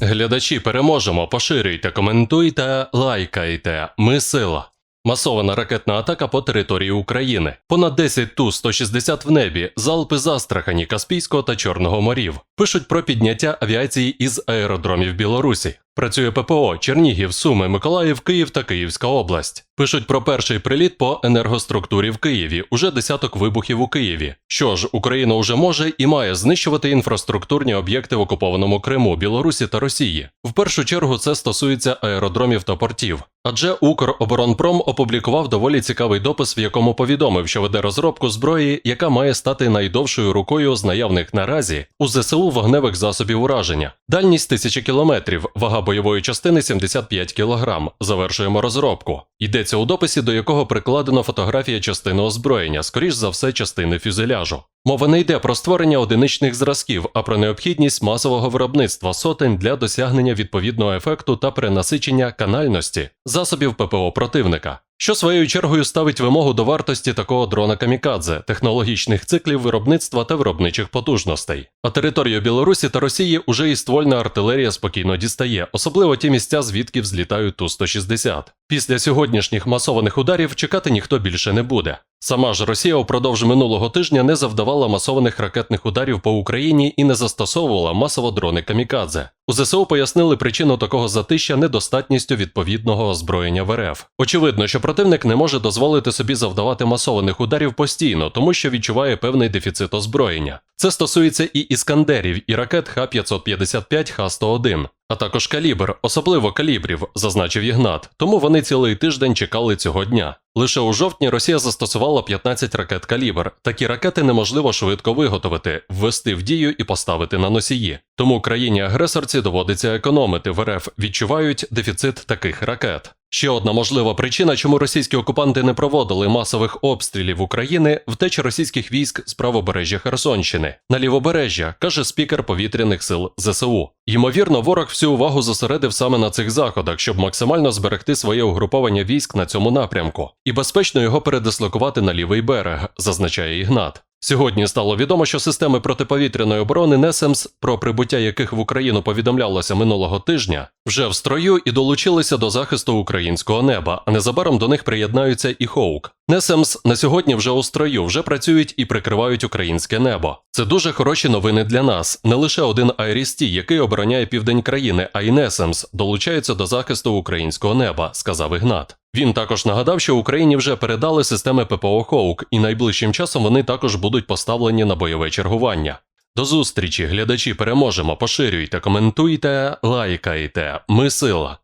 Глядачі переможемо, поширюйте, коментуйте, лайкайте. Ми сила. Масована ракетна атака по території України. Понад 10 Ту-160 в небі, залпи з Астрахані, Каспійського та Чорного морів. Пишуть про підняття авіації із аеродромів Білорусі. Працює ППО Чернігів, Суми, Миколаїв, Київ та Київська область. Пишуть про перший приліт по енергоструктурі в Києві. Уже десяток вибухів у Києві. Що ж, Україна уже може і має знищувати інфраструктурні об'єкти в окупованому Криму, Білорусі та Росії. В першу чергу це стосується аеродромів та портів. Адже Укроборонпром опублікував доволі цікавий допис, в якому повідомив, що веде розробку зброї, яка має стати найдовшою рукою з наявних наразі у ЗСУ вогневих засобів ураження. Дальність тисячі кілометрів, вага бойової частини 75 кілограм. Завершуємо розробку. Йдеться у дописі, до якого прикладено фотографія частини озброєння, скоріш за все, частини фюзеляжу. Мова не йде про створення одиничних зразків, а про необхідність масового виробництва сотень для досягнення відповідного ефекту та перенасичення канальності засобів ППО противника, що своєю чергою ставить вимогу до вартості такого дрона камікадзе, технологічних циклів виробництва та виробничих потужностей. А територію Білорусі та Росії уже і ствольна артилерія спокійно дістає, особливо ті місця, звідки взлітають Ту-160. Після сьогоднішніх масованих ударів чекати ніхто більше не буде. Сама ж Росія упродовж минулого тижня не завдавала масованих ракетних ударів по Україні і не застосовувала масово дрони камікадзе. У ЗСУ пояснили причину такого затища недостатністю відповідного озброєння в РФ. Очевидно, що противник не може дозволити собі завдавати масованих ударів постійно, тому що відчуває певний дефіцит озброєння. Це стосується і іскандерів, і ракет Х-555, Х-101, а також калібр, особливо калібрів, зазначив Ігнат. Тому вони цілий тиждень чекали цього дня. Лише у жовтні Росія застосувала 15 ракет калібр. Такі ракети неможливо швидко виготовити, ввести в дію і поставити на носії. Тому країні-агресорці доводиться економити в РФ, відчувають дефіцит таких ракет. Ще одна можлива причина, чому російські окупанти не проводили масових обстрілів України, втеча російських військ з правобережжя Херсонщини на лівобережжя, каже спікер повітряних сил ЗСУ. Ймовірно, ворог всю увагу зосередив саме на цих заходах, щоб максимально зберегти своє угруповання військ на цьому напрямку і безпечно його передислокувати на лівий берег, зазначає Ігнат. Сьогодні стало відомо, що системи протиповітряної оборони НЕСЕМС, про прибуття яких в Україну повідомлялося минулого тижня, вже в строю і долучилися до захисту українського неба, а незабаром до них приєднаються і Хоук. НЕСЕМС на сьогодні вже у строю, вже працюють і прикривають українське небо. Це дуже хороші новини для нас. Не лише один Айрісті, який обороняє південь країни, а й НЕСЕМС долучаються до захисту українського неба, сказав Ігнат. Він також нагадав, що Україні вже передали системи ППО Хоук, і найближчим часом вони також будуть поставлені на бойове чергування. До зустрічі, глядачі, переможемо, поширюйте, коментуйте, лайкайте. Ми сила.